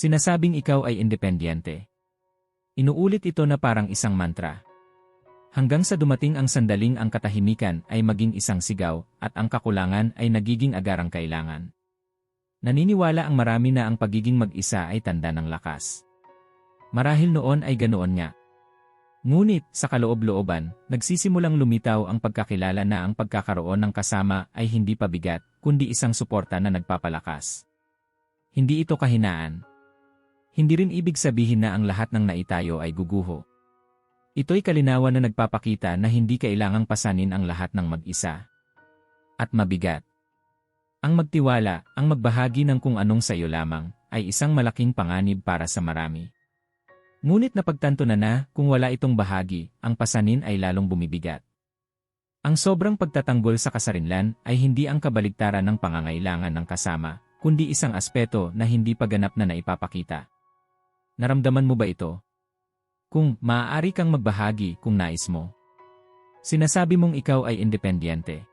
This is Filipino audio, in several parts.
Sinasabing ikaw ay independyente. Inuulit ito na parang isang mantra. Hanggang sa dumating ang sandaling ang katahimikan ay maging isang sigaw at ang kakulangan ay nagiging agarang kailangan. Naniniwala ang marami na ang pagiging mag-isa ay tanda ng lakas. Marahil noon ay ganoon nga. Ngunit, sa kaloob-looban, nagsisimulang lumitaw ang pagkakilala na ang pagkakaroon ng kasama ay hindi pabigat, kundi isang suporta na nagpapalakas. Hindi ito kahinaan. Hindi rin ibig sabihin na ang lahat ng naitayo ay guguho. Ito'y kalinawan na nagpapakita na hindi kailangang pasanin ang lahat ng mag-isa. At mabigat. Ang magtiwala, ang magbahagi ng kung anong sa iyo lamang, ay isang malaking panganib para sa marami. Ngunit napagtanto na na, kung wala itong bahagi, ang pasanin ay lalong bumibigat. Ang sobrang pagtatanggol sa kasarinlan ay hindi ang kabaligtaran ng pangangailangan ng kasama, kundi isang aspeto na hindi paganap na naipapakita. Naramdaman mo ba ito? Kung maaari kang magbahagi kung nais mo. Sinasabi mong ikaw ay independyente.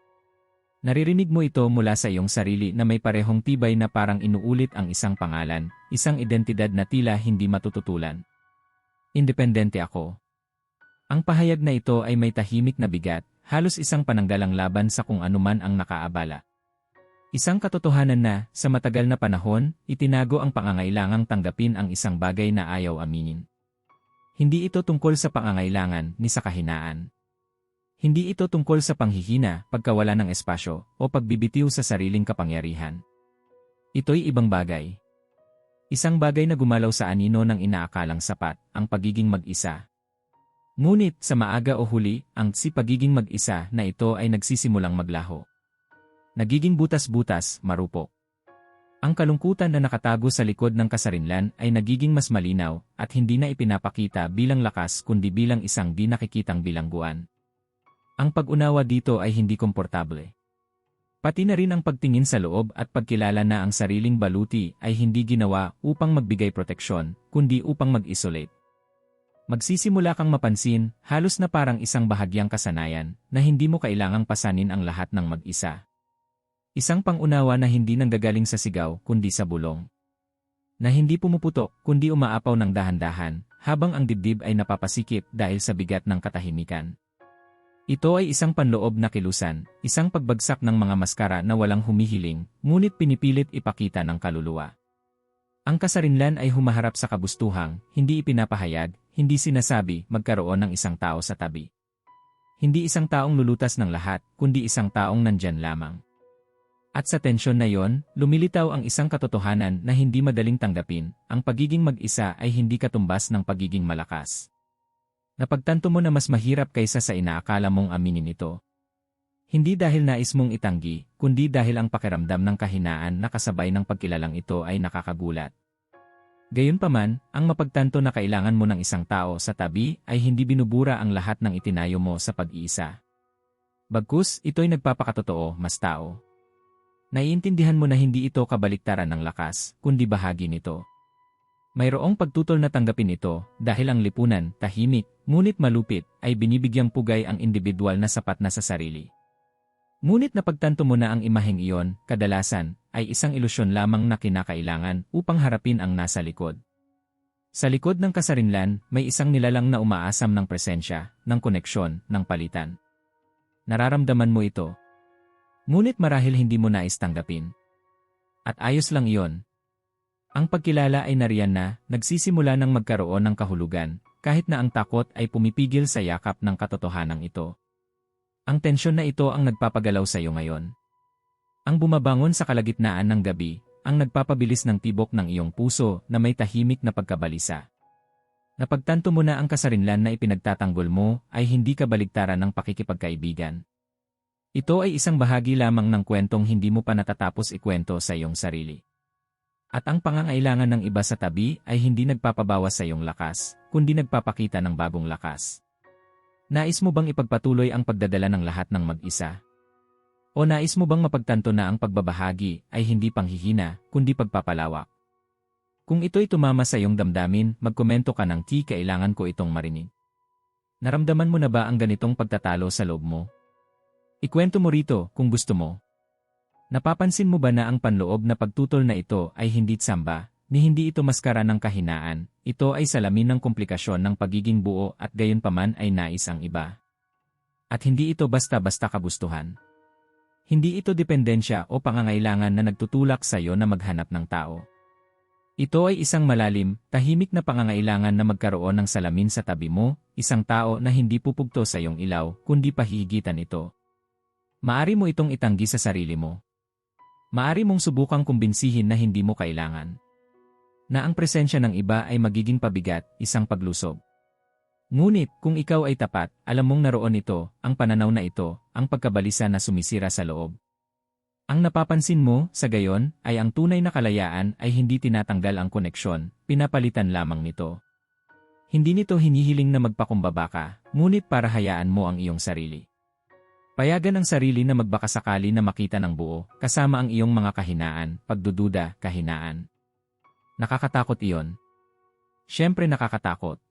Naririnig mo ito mula sa iyong sarili na may parehong tibay na parang inuulit ang isang pangalan, isang identidad na tila hindi matututulan. Independente ako. Ang pahayag na ito ay may tahimik na bigat, halos isang pananggalang laban sa kung anuman ang nakaabala. Isang katotohanan na, sa matagal na panahon, itinago ang pangangailangang tanggapin ang isang bagay na ayaw aminin. Hindi ito tungkol sa pangangailangan ni sa kahinaan. Hindi ito tungkol sa panghihina, pagkawala ng espasyo, o pagbibitiw sa sariling kapangyarihan. Ito'y ibang bagay. Isang bagay na gumalaw sa anino ng inaakalang sapat, ang pagiging mag-isa. Ngunit sa maaga o huli, ang si pagiging mag-isa na ito ay nagsisimulang maglaho. Nagiging butas-butas, marupok. Ang kalungkutan na nakatago sa likod ng kasarinlan ay nagiging mas malinaw at hindi na ipinapakita bilang lakas kundi bilang isang di nakikitang bilangguan. Ang pag-unawa dito ay hindi komportable. Pati na rin ang pagtingin sa loob at pagkilala na ang sariling baluti ay hindi ginawa upang magbigay proteksyon, kundi upang mag-isolate. Magsisimula kang mapansin, halos na parang isang bahagyang kasanayan, na hindi mo kailangang pasanin ang lahat ng mag-isa. Isang pangunawa na hindi nanggagaling sa sigaw, kundi sa bulong. Na hindi pumuputok, kundi umaapaw ng dahan-dahan, habang ang dibdib ay napapasikip dahil sa bigat ng katahimikan. Ito ay isang panloob na kilusan, isang pagbagsak ng mga maskara na walang humihiling, ngunit pinipilit ipakita ng kaluluwa. Ang kasarinlan ay humaharap sa kabustuhang, hindi ipinapahayag, hindi sinasabi, magkaroon ng isang tao sa tabi. Hindi isang taong lulutas ng lahat, kundi isang taong nandyan lamang. At sa tensyon na yon, lumilitaw ang isang katotohanan na hindi madaling tanggapin, ang pagiging mag-isa ay hindi katumbas ng pagiging malakas. Napagtanto mo na mas mahirap kaysa sa inaakala mong aminin ito. Hindi dahil nais mong itanggi, kundi dahil ang pakiramdam ng kahinaan na kasabay ng pagkilalang ito ay nakakagulat. Gayunpaman, ang mapagtanto na kailangan mo ng isang tao sa tabi ay hindi binubura ang lahat ng itinayo mo sa pag-iisa. Bagkus, ito'y nagpapakatotoo, mas tao. Naiintindihan mo na hindi ito kabaliktaran ng lakas, kundi bahagi nito. Mayroong pagtutol na tanggapin ito dahil ang lipunan, tahimik, ngunit malupit, ay binibigyang pugay ang individual na sapat na sa sarili. Ngunit napagtanto mo na ang imaheng iyon, kadalasan, ay isang ilusyon lamang na kinakailangan upang harapin ang nasa likod. Sa likod ng kasarinlan, may isang nilalang na umaasam ng presensya, ng koneksyon, ng palitan. Nararamdaman mo ito. Ngunit marahil hindi mo nais tanggapin. At ayos lang iyon, ang pagkilala ay nariyan na, nagsisimula ng magkaroon ng kahulugan, kahit na ang takot ay pumipigil sa yakap ng katotohanan ito. Ang tensyon na ito ang nagpapagalaw sa iyo ngayon. Ang bumabangon sa kalagitnaan ng gabi, ang nagpapabilis ng tibok ng iyong puso na may tahimik na pagkabalisa. Napagtanto mo na ang kasarinlan na ipinagtatanggol mo ay hindi kabaligtaran ng pakikipagkaibigan. Ito ay isang bahagi lamang ng kwentong hindi mo pa natatapos ikwento sa iyong sarili. At ang pangangailangan ng iba sa tabi ay hindi nagpapabawas sa iyong lakas, kundi nagpapakita ng bagong lakas. Nais mo bang ipagpatuloy ang pagdadala ng lahat ng mag-isa? O nais mo bang mapagtanto na ang pagbabahagi ay hindi panghihina, kundi pagpapalawak? Kung ito'y tumama sa iyong damdamin, magkomento ka ng T kailangan ko itong marinig. Naramdaman mo na ba ang ganitong pagtatalo sa loob mo? Ikwento mo rito kung gusto mo. Napapansin mo ba na ang panloob na pagtutol na ito ay hindi tsamba, ni hindi ito maskara ng kahinaan, ito ay salamin ng komplikasyon ng pagiging buo at gayon paman ay nais ang iba. At hindi ito basta-basta kagustuhan. Hindi ito dependensya o pangangailangan na nagtutulak sa iyo na maghanap ng tao. Ito ay isang malalim, tahimik na pangangailangan na magkaroon ng salamin sa tabi mo, isang tao na hindi pupugto sa iyong ilaw, kundi pahihigitan ito. Maari mo itong itanggi sa sarili mo. Maari mong subukang kumbinsihin na hindi mo kailangan. Na ang presensya ng iba ay magiging pabigat, isang paglusob. Ngunit, kung ikaw ay tapat, alam mong naroon ito, ang pananaw na ito, ang pagkabalisa na sumisira sa loob. Ang napapansin mo, sa gayon, ay ang tunay na kalayaan ay hindi tinatanggal ang koneksyon, pinapalitan lamang nito. Hindi nito hinihiling na magpakumbaba ka, ngunit para hayaan mo ang iyong sarili. Payagan ang sarili na magbakasakali na makita ng buo, kasama ang iyong mga kahinaan, pagdududa, kahinaan. Nakakatakot iyon. Siyempre nakakatakot.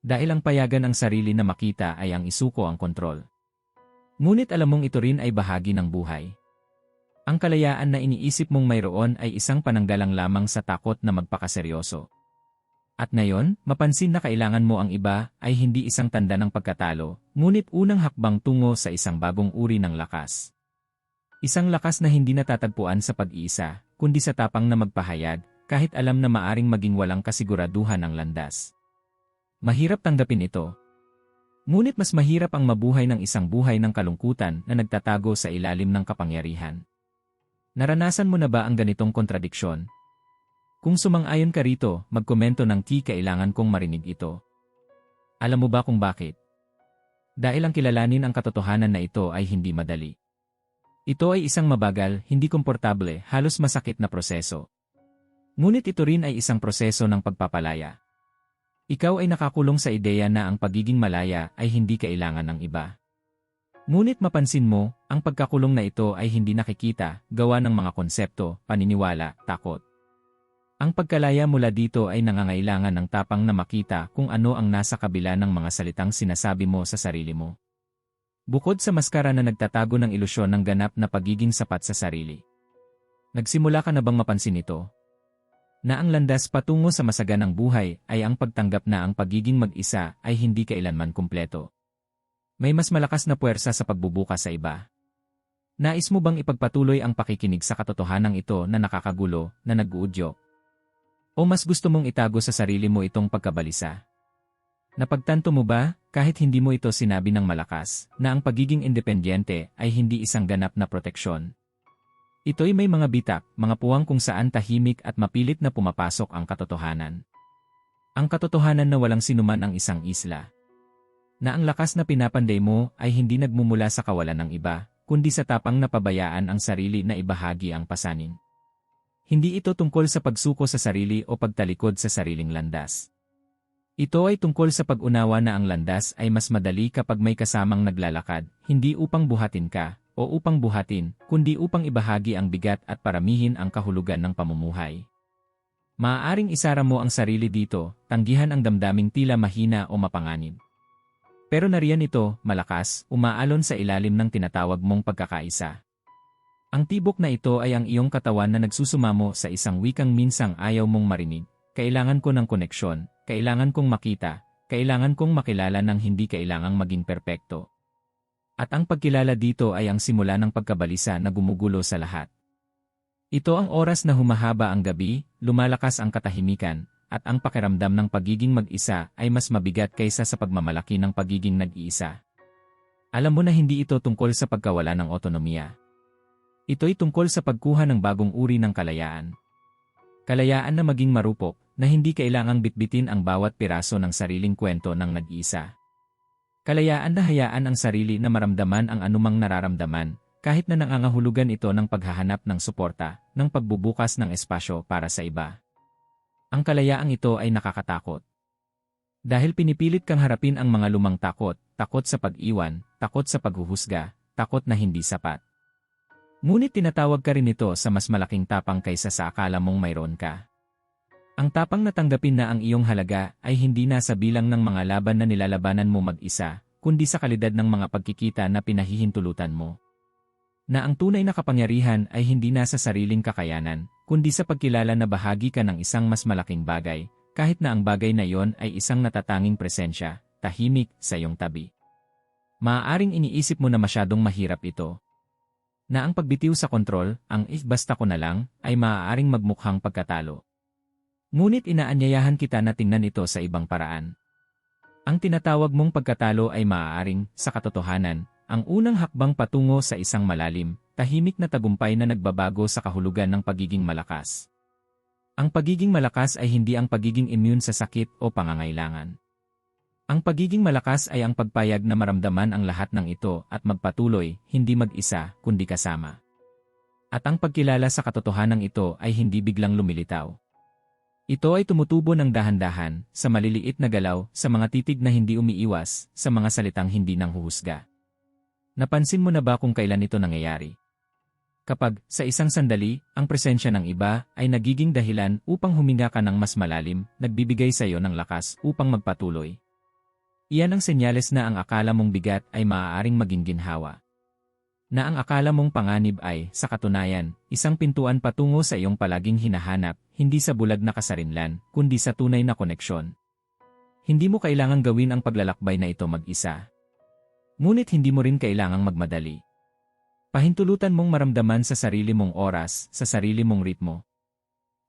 Dahil ang payagan ang sarili na makita ay ang isuko ang kontrol. Ngunit alam mong ito rin ay bahagi ng buhay. Ang kalayaan na iniisip mong mayroon ay isang pananggalang lamang sa takot na magpakaseryoso. At ngayon, mapansin na kailangan mo ang iba ay hindi isang tanda ng pagkatalo, ngunit unang hakbang tungo sa isang bagong uri ng lakas. Isang lakas na hindi natatagpuan sa pag-iisa, kundi sa tapang na magpahayag, kahit alam na maaring maging walang kasiguraduhan ang landas. Mahirap tanggapin ito. Ngunit mas mahirap ang mabuhay ng isang buhay ng kalungkutan na nagtatago sa ilalim ng kapangyarihan. Naranasan mo na ba ang ganitong kontradiksyon? Kung sumang-ayon ka rito, magkomento ng key kailangan kong marinig ito. Alam mo ba kung bakit? Dahil ang kilalanin ang katotohanan na ito ay hindi madali. Ito ay isang mabagal, hindi komportable, halos masakit na proseso. Ngunit ito rin ay isang proseso ng pagpapalaya. Ikaw ay nakakulong sa ideya na ang pagiging malaya ay hindi kailangan ng iba. Ngunit mapansin mo, ang pagkakulong na ito ay hindi nakikita, gawa ng mga konsepto, paniniwala, takot. Ang pagkalaya mula dito ay nangangailangan ng tapang na makita kung ano ang nasa kabila ng mga salitang sinasabi mo sa sarili mo. Bukod sa maskara na nagtatago ng ilusyon ng ganap na pagiging sapat sa sarili. Nagsimula ka na bang mapansin ito? na ang landas patungo sa masaganang buhay ay ang pagtanggap na ang pagiging mag-isa ay hindi kailanman kumpleto. May mas malakas na puwersa sa pagbubuka sa iba. Nais mo bang ipagpatuloy ang pakikinig sa katotohanan ito na nakakagulo, na nag-uudyok? O mas gusto mong itago sa sarili mo itong pagkabalisa? Napagtanto mo ba, kahit hindi mo ito sinabi ng malakas, na ang pagiging independyente ay hindi isang ganap na proteksyon, Ito'y may mga bitak, mga puwang kung saan tahimik at mapilit na pumapasok ang katotohanan. Ang katotohanan na walang sinuman ang isang isla. Na ang lakas na pinapanday mo ay hindi nagmumula sa kawalan ng iba, kundi sa tapang na pabayaan ang sarili na ibahagi ang pasanin. Hindi ito tungkol sa pagsuko sa sarili o pagtalikod sa sariling landas. Ito ay tungkol sa pag-unawa na ang landas ay mas madali kapag may kasamang naglalakad, hindi upang buhatin ka, o upang buhatin, kundi upang ibahagi ang bigat at paramihin ang kahulugan ng pamumuhay. Maaaring isara mo ang sarili dito, tanggihan ang damdaming tila mahina o mapanganib. Pero nariyan ito, malakas, umaalon sa ilalim ng tinatawag mong pagkakaisa. Ang tibok na ito ay ang iyong katawan na nagsusumamo sa isang wikang minsang ayaw mong marinig. Kailangan ko ng koneksyon, kailangan kong makita, kailangan kong makilala ng hindi kailangang maging perpekto. At ang pagkilala dito ay ang simula ng pagkabalisa na gumugulo sa lahat. Ito ang oras na humahaba ang gabi, lumalakas ang katahimikan, at ang pakiramdam ng pagiging mag-isa ay mas mabigat kaysa sa pagmamalaki ng pagiging nag-iisa. Alam mo na hindi ito tungkol sa pagkawala ng otonomiya. Ito'y tungkol sa pagkuha ng bagong uri ng kalayaan. Kalayaan na maging marupok, na hindi kailangang bitbitin ang bawat piraso ng sariling kwento ng nag-iisa. Kalayaan na hayaan ang sarili na maramdaman ang anumang nararamdaman, kahit na nangangahulugan ito ng paghahanap ng suporta, ng pagbubukas ng espasyo para sa iba. Ang kalayaang ito ay nakakatakot. Dahil pinipilit kang harapin ang mga lumang takot, takot sa pag-iwan, takot sa paghuhusga, takot na hindi sapat. Ngunit tinatawag ka rin ito sa mas malaking tapang kaysa sa akala mong mayroon ka. Ang tapang natanggapin na ang iyong halaga ay hindi na sa bilang ng mga laban na nilalabanan mo mag-isa, kundi sa kalidad ng mga pagkikita na pinahihintulutan mo. Na ang tunay na kapangyarihan ay hindi nasa sariling kakayanan, kundi sa pagkilala na bahagi ka ng isang mas malaking bagay, kahit na ang bagay na yon ay isang natatanging presensya, tahimik, sa iyong tabi. Maaaring iniisip mo na masyadong mahirap ito. Na ang pagbitiw sa kontrol, ang if basta ko na lang, ay maaaring magmukhang pagkatalo. Ngunit inaanyayahan kita na tingnan ito sa ibang paraan. Ang tinatawag mong pagkatalo ay maaaring, sa katotohanan, ang unang hakbang patungo sa isang malalim, tahimik na tagumpay na nagbabago sa kahulugan ng pagiging malakas. Ang pagiging malakas ay hindi ang pagiging immune sa sakit o pangangailangan. Ang pagiging malakas ay ang pagpayag na maramdaman ang lahat ng ito at magpatuloy, hindi mag-isa, kundi kasama. At ang pagkilala sa katotohanan ito ay hindi biglang lumilitaw. Ito ay tumutubo ng dahan-dahan, sa maliliit na galaw, sa mga titig na hindi umiiwas, sa mga salitang hindi nang huhusga. Napansin mo na ba kung kailan ito nangyayari? Kapag, sa isang sandali, ang presensya ng iba ay nagiging dahilan upang huminga ka ng mas malalim, nagbibigay sa iyo ng lakas upang magpatuloy. Iyan ang senyales na ang akala mong bigat ay maaaring maging ginhawa. Na ang akala mong panganib ay, sa katunayan, isang pintuan patungo sa iyong palaging hinahanap, hindi sa bulag na kasarinlan, kundi sa tunay na koneksyon. Hindi mo kailangang gawin ang paglalakbay na ito mag-isa. Ngunit hindi mo rin kailangang magmadali. Pahintulutan mong maramdaman sa sarili mong oras, sa sarili mong ritmo.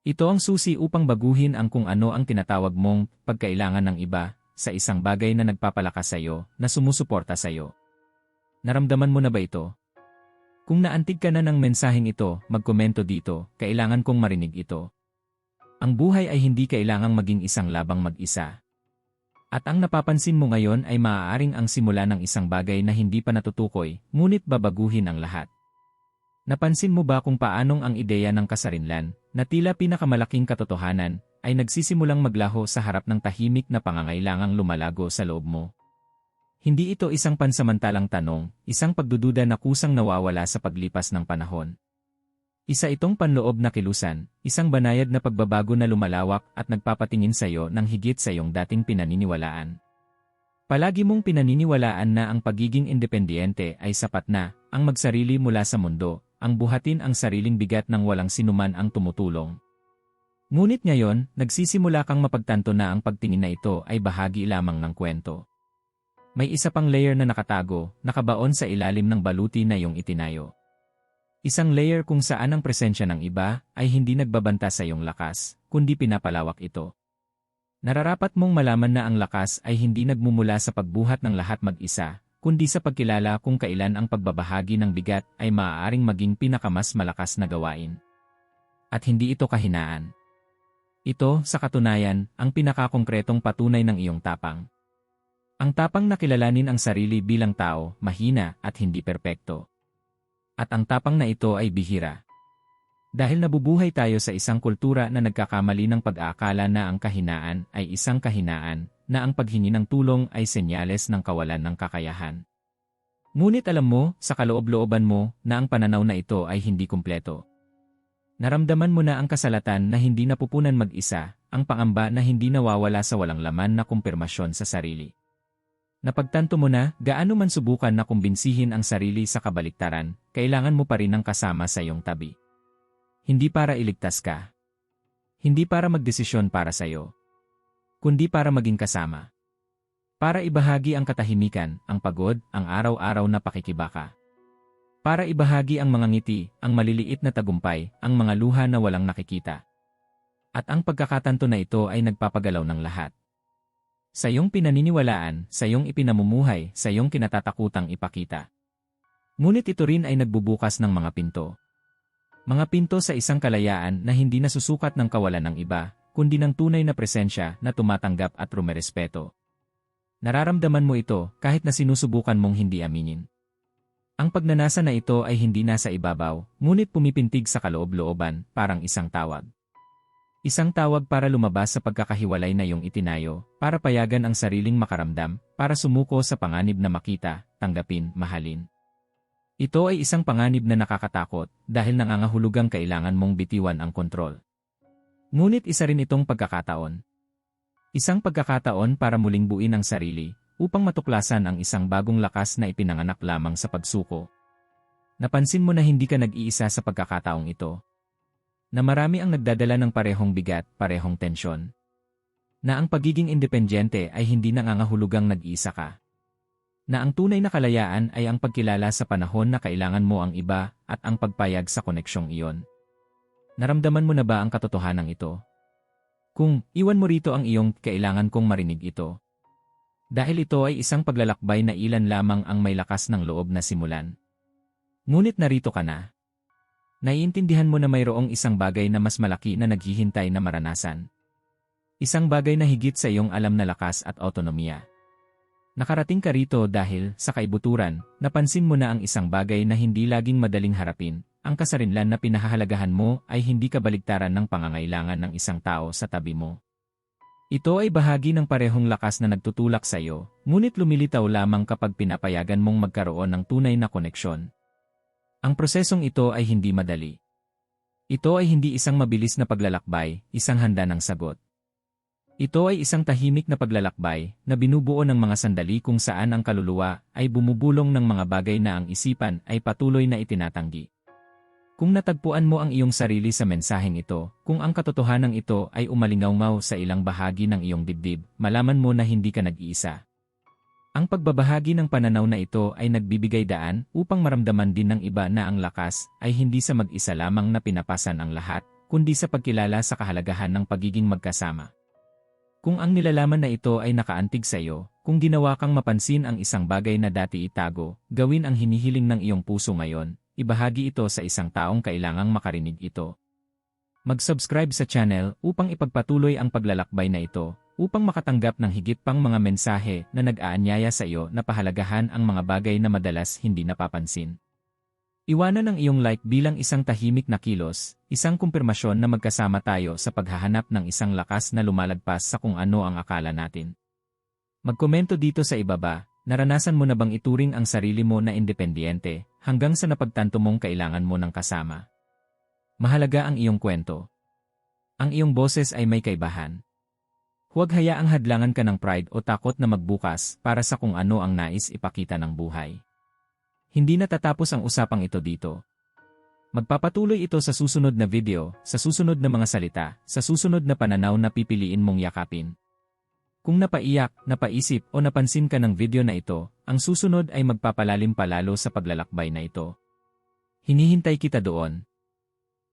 Ito ang susi upang baguhin ang kung ano ang tinatawag mong pagkailangan ng iba sa isang bagay na nagpapalakas sa iyo, na sumusuporta sa iyo. Naramdaman mo na ba ito? Kung naantig ka na ng mensaheng ito, magkomento dito, kailangan kong marinig ito. Ang buhay ay hindi kailangang maging isang labang mag-isa. At ang napapansin mo ngayon ay maaaring ang simula ng isang bagay na hindi pa natutukoy, ngunit babaguhin ang lahat. Napansin mo ba kung paanong ang ideya ng kasarinlan, na tila pinakamalaking katotohanan, ay nagsisimulang maglaho sa harap ng tahimik na pangangailangang lumalago sa loob mo? Hindi ito isang pansamantalang tanong, isang pagdududa na kusang nawawala sa paglipas ng panahon. Isa itong panloob na kilusan, isang banayad na pagbabago na lumalawak at nagpapatingin sa iyo ng higit sa iyong dating pinaniniwalaan. Palagi mong pinaniniwalaan na ang pagiging independyente ay sapat na, ang magsarili mula sa mundo, ang buhatin ang sariling bigat ng walang sinuman ang tumutulong. Ngunit ngayon, nagsisimula kang mapagtanto na ang pagtingin na ito ay bahagi lamang ng kwento. May isa pang layer na nakatago, nakabaon sa ilalim ng baluti na iyong itinayo. Isang layer kung saan ang presensya ng iba ay hindi nagbabanta sa iyong lakas, kundi pinapalawak ito. Nararapat mong malaman na ang lakas ay hindi nagmumula sa pagbuhat ng lahat mag-isa, kundi sa pagkilala kung kailan ang pagbabahagi ng bigat ay maaaring maging pinakamas malakas na gawain. At hindi ito kahinaan. Ito, sa katunayan, ang pinakakongkretong patunay ng iyong tapang. Ang tapang na kilalanin ang sarili bilang tao, mahina at hindi perpekto. At ang tapang na ito ay bihira. Dahil nabubuhay tayo sa isang kultura na nagkakamali ng pag-aakala na ang kahinaan ay isang kahinaan, na ang paghingi ng tulong ay senyales ng kawalan ng kakayahan. Ngunit alam mo, sa kaloob-looban mo, na ang pananaw na ito ay hindi kumpleto. Naramdaman mo na ang kasalatan na hindi napupunan mag-isa, ang pangamba na hindi nawawala sa walang laman na kumpirmasyon sa sarili. Napagtanto mo na, gaano man subukan na kumbinsihin ang sarili sa kabaliktaran, kailangan mo pa rin ng kasama sa iyong tabi. Hindi para iligtas ka. Hindi para magdesisyon para sa iyo. Kundi para maging kasama. Para ibahagi ang katahimikan, ang pagod, ang araw-araw na pakikibaka. Para ibahagi ang mga ngiti, ang maliliit na tagumpay, ang mga luha na walang nakikita. At ang pagkakatanto na ito ay nagpapagalaw ng lahat. Sa iyong pinaniniwalaan, sa iyong ipinamumuhay, sa iyong kinatatakutang ipakita. Ngunit ito rin ay nagbubukas ng mga pinto. Mga pinto sa isang kalayaan na hindi nasusukat ng kawalan ng iba, kundi ng tunay na presensya na tumatanggap at rumerespeto. Nararamdaman mo ito kahit na sinusubukan mong hindi aminin. Ang pagnanasa na ito ay hindi nasa ibabaw, ngunit pumipintig sa kaloob-looban, parang isang tawag. Isang tawag para lumabas sa pagkakahiwalay na iyong itinayo, para payagan ang sariling makaramdam, para sumuko sa panganib na makita, tanggapin, mahalin. Ito ay isang panganib na nakakatakot dahil nangangahulugang kailangan mong bitiwan ang kontrol. Ngunit isa rin itong pagkakataon. Isang pagkakataon para muling buin ang sarili, upang matuklasan ang isang bagong lakas na ipinanganak lamang sa pagsuko. Napansin mo na hindi ka nag-iisa sa pagkakataong ito, Na marami ang nagdadala ng parehong bigat, parehong tensyon. Na ang pagiging independyente ay hindi nangangahulugang nag-isa ka. Na ang tunay na kalayaan ay ang pagkilala sa panahon na kailangan mo ang iba at ang pagpayag sa koneksyong iyon. Naramdaman mo na ba ang katotohanan ito? Kung iwan mo rito ang iyong kailangan kong marinig ito. Dahil ito ay isang paglalakbay na ilan lamang ang may lakas ng loob na simulan. Ngunit narito ka na. Naiintindihan mo na mayroong isang bagay na mas malaki na naghihintay na maranasan. Isang bagay na higit sa iyong alam na lakas at autonomiya. Nakarating ka rito dahil, sa kaibuturan, napansin mo na ang isang bagay na hindi laging madaling harapin, ang kasarinlan na pinahahalagahan mo ay hindi kabaligtaran ng pangangailangan ng isang tao sa tabi mo. Ito ay bahagi ng parehong lakas na nagtutulak sa iyo, ngunit lumilitaw lamang kapag pinapayagan mong magkaroon ng tunay na koneksyon. Ang prosesong ito ay hindi madali. Ito ay hindi isang mabilis na paglalakbay, isang handa ng sagot. Ito ay isang tahimik na paglalakbay na binubuo ng mga sandali kung saan ang kaluluwa ay bumubulong ng mga bagay na ang isipan ay patuloy na itinatanggi. Kung natagpuan mo ang iyong sarili sa mensaheng ito, kung ang katotohanan ito ay umalingaw sa ilang bahagi ng iyong dibdib, malaman mo na hindi ka nag-iisa. Ang pagbabahagi ng pananaw na ito ay nagbibigay daan upang maramdaman din ng iba na ang lakas ay hindi sa mag-isa lamang na pinapasan ang lahat, kundi sa pagkilala sa kahalagahan ng pagiging magkasama. Kung ang nilalaman na ito ay nakaantig sa iyo, kung ginawa kang mapansin ang isang bagay na dati itago, gawin ang hinihiling ng iyong puso ngayon, ibahagi ito sa isang taong kailangang makarinig ito. Mag-subscribe sa channel upang ipagpatuloy ang paglalakbay na ito, upang makatanggap ng higit pang mga mensahe na nag-aanyaya sa iyo na pahalagahan ang mga bagay na madalas hindi napapansin. Iwanan ang iyong like bilang isang tahimik na kilos, isang kumpirmasyon na magkasama tayo sa paghahanap ng isang lakas na lumalagpas sa kung ano ang akala natin. Magkomento dito sa ibaba, naranasan mo na bang ituring ang sarili mo na independyente hanggang sa napagtanto mong kailangan mo ng kasama? Mahalaga ang iyong kwento. Ang iyong boses ay may kaibahan. Huwag hayaang hadlangan ka ng pride o takot na magbukas para sa kung ano ang nais ipakita ng buhay. Hindi natatapos ang usapang ito dito. Magpapatuloy ito sa susunod na video, sa susunod na mga salita, sa susunod na pananaw na pipiliin mong yakapin. Kung napaiyak, napaisip o napansin ka ng video na ito, ang susunod ay magpapalalim palalo sa paglalakbay na ito. Hinihintay kita doon.